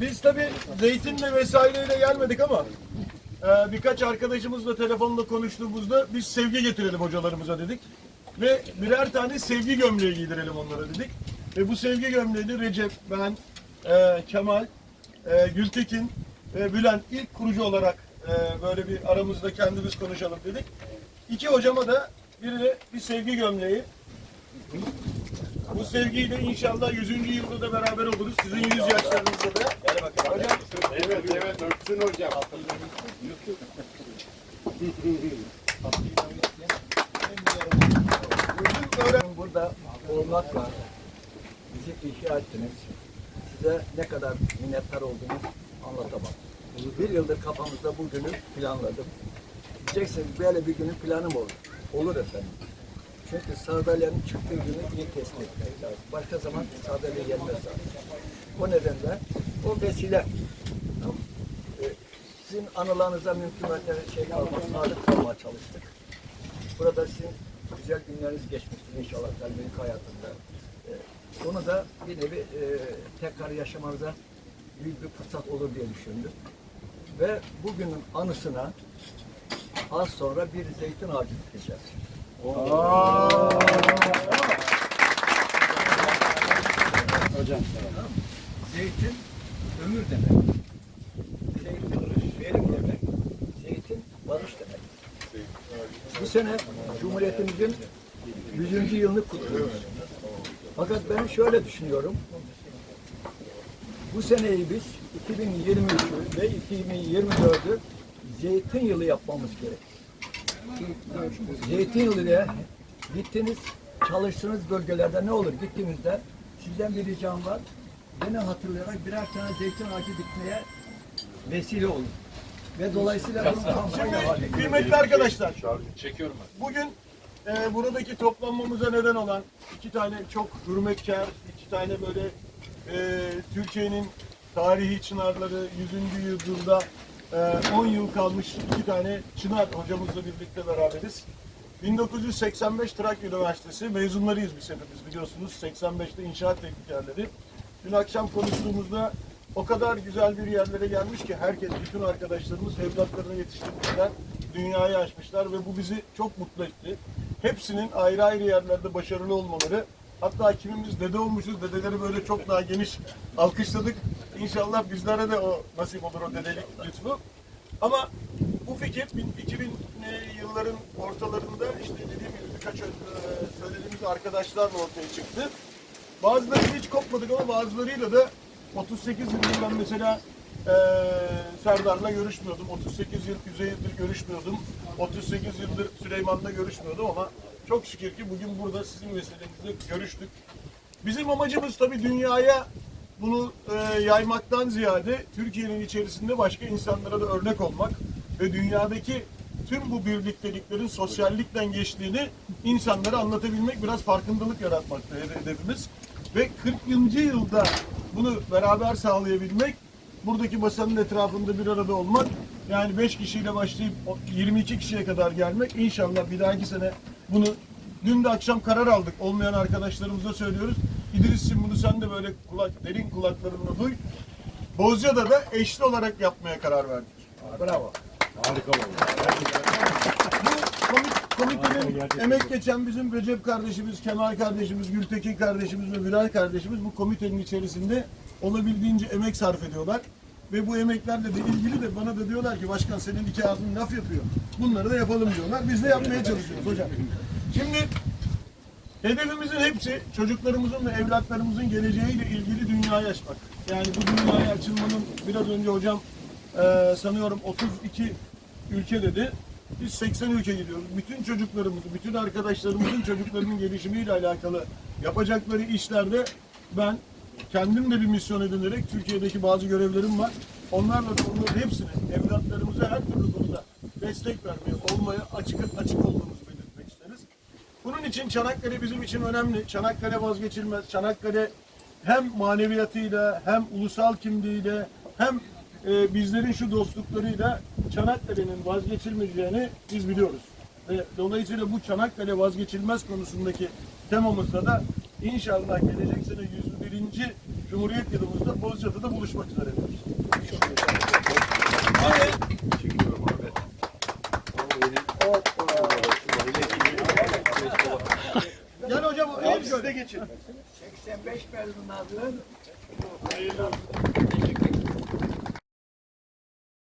biz tabii zeytinle vesaireyle gelmedik ama e, birkaç arkadaşımızla telefonla konuştuğumuzda biz sevgi getirelim hocalarımıza dedik. Ve birer tane sevgi gömleği giydirelim onlara dedik. Ve bu sevgi gömleği de Recep, ben, e, Kemal, e, Gültekin ve Bülent ilk kurucu olarak e, böyle bir aramızda kendimiz konuşalım dedik. İki hocama da birine bir sevgi gömleği, bu sevgiyle inşallah 100. yılda da beraber oluruz. Sizin 100 yaşlarınızda da. Gel bakalım. Hocam. Evet evet öpsün hocam. Burada olmakla bizi ihya ettiniz. Size ne kadar minnettar olduğumu anlatamam. Bir yıldır kafamızda bu günü planladım. Diyeceksiniz böyle bir günün planı mı olur? Olur efendim. Çünkü sardalyanın çıktığı günü iyi tespit etmek lazım. Başka zaman sardalya gelmez zaten. O nedenle o vesile. Tamam. Ee, Sizin anılarınıza mümkün mertebe şey kalmaz, sadık kalmaya çalıştık. Burada sizin güzel günleriniz geçmiştir inşallah kalbinin hayatında. Ee, Bunu da bir nevi e, tekrar yaşamanıza büyük bir fırsat olur diye düşündüm. Ve bugünün anısına az sonra bir zeytin ağacı dikeceğiz. Hocam Zeytin ömür demek. Zeytin verim demek. Zeytin barış demek. Bu sene Cumhuriyetimizin 100. yılını kutluyoruz. Fakat ben şöyle düşünüyorum. Bu seneyi biz 2023'ü ve 2024'ü zeytin yılı yapmamız gerek. Zeytin yılı ile gittiniz, çalıştığınız bölgelerde ne olur gittiğimizde sizden bir ricam var. Beni hatırlayarak birer tane zeytin ağacı dikmeye vesile olun. Ve dolayısıyla bunu kampanya. Kıymetli arkadaşlar, çekiyorum ben. bugün e, buradaki toplanmamıza neden olan iki tane çok hürmetkar, iki tane böyle e, Türkiye'nin tarihi çınarları 100. yüzyılda 10 yıl kalmış iki tane çınar hocamızla birlikte beraberiz. 1985 Trakya Üniversitesi mezunlarıyız biz hepimiz biliyorsunuz. 85'te inşaat teknikerleri. Dün akşam konuştuğumuzda o kadar güzel bir yerlere gelmiş ki herkes, bütün arkadaşlarımız evlatlarını yetiştirmişler, dünyayı açmışlar ve bu bizi çok mutlu etti. Hepsinin ayrı ayrı yerlerde başarılı olmaları, hatta kimimiz dede olmuşuz, dedeleri böyle çok daha geniş alkışladık. İnşallah bizlere de o nasip olur o dedelik lütfu. Ama bu fikir 2000 yılların ortalarında işte dediğim gibi birkaç e, söylediğimiz arkadaşlarla ortaya çıktı. Bazıları hiç kopmadık ama bazılarıyla da 38 yıldır ben mesela e, Serdar'la görüşmüyordum. 38 yıl Üzeyir'dir görüşmüyordum. 38 yıldır Süleyman'la görüşmüyordum ama çok şükür ki bugün burada sizin vesilenizle görüştük. Bizim amacımız tabii dünyaya bunu e, yaymaktan ziyade Türkiye'nin içerisinde başka insanlara da örnek olmak ve dünyadaki tüm bu birlikteliklerin sosyallikten geçtiğini insanlara anlatabilmek, biraz farkındalık yaratmakta hedefimiz. Ve 40. yılda bunu beraber sağlayabilmek, buradaki masanın etrafında bir arada olmak, yani 5 kişiyle başlayıp o 22 kişiye kadar gelmek, inşallah bir dahaki sene bunu Dün de akşam karar aldık. Olmayan arkadaşlarımıza söylüyoruz. İdris'cim bunu sen de böyle kulak, derin kulaklarınla duy. Bozca'da da eşli olarak yapmaya karar verdik. Bravo. Harika oldu. Bu komit, komitenin emek geçen bizim Recep kardeşimiz, Kemal kardeşimiz, Gültekin kardeşimiz ve Bilal kardeşimiz bu komitenin içerisinde olabildiğince emek sarf ediyorlar. Ve bu emeklerle de ilgili de bana da diyorlar ki başkan senin iki ağzın laf yapıyor. Bunları da yapalım diyorlar. Biz de yapmaya çalışıyoruz hocam. Şimdi hedefimizin hepsi çocuklarımızın ve evlatlarımızın geleceğiyle ilgili dünyayı açmak. Yani bu dünyaya açılmanın biraz önce hocam e, sanıyorum 32 ülke dedi. Biz 80 ülke gidiyoruz. Bütün çocuklarımızı, bütün arkadaşlarımızın çocuklarının gelişimiyle alakalı yapacakları işlerde ben kendim de bir misyon edinerek Türkiye'deki bazı görevlerim var. Onlarla da onların hepsini evlatlarımıza her türlü konuda destek vermeye, olmaya açık açık isteriz. Bunun için Çanakkale bizim için önemli. Çanakkale vazgeçilmez. Çanakkale hem maneviyatıyla hem ulusal kimliğiyle hem e, bizlerin şu dostluklarıyla Çanakkale'nin vazgeçilmeyeceğini biz biliyoruz. Ve dolayısıyla bu Çanakkale vazgeçilmez konusundaki temamızda da inşallah gelecek sene 101. Cumhuriyet yılımızda Bozcaada'da buluşmak üzere diyoruz. Gel hocam, hep siz de geçin. 85 mezunlarının Hayırlı olsun. teşekkür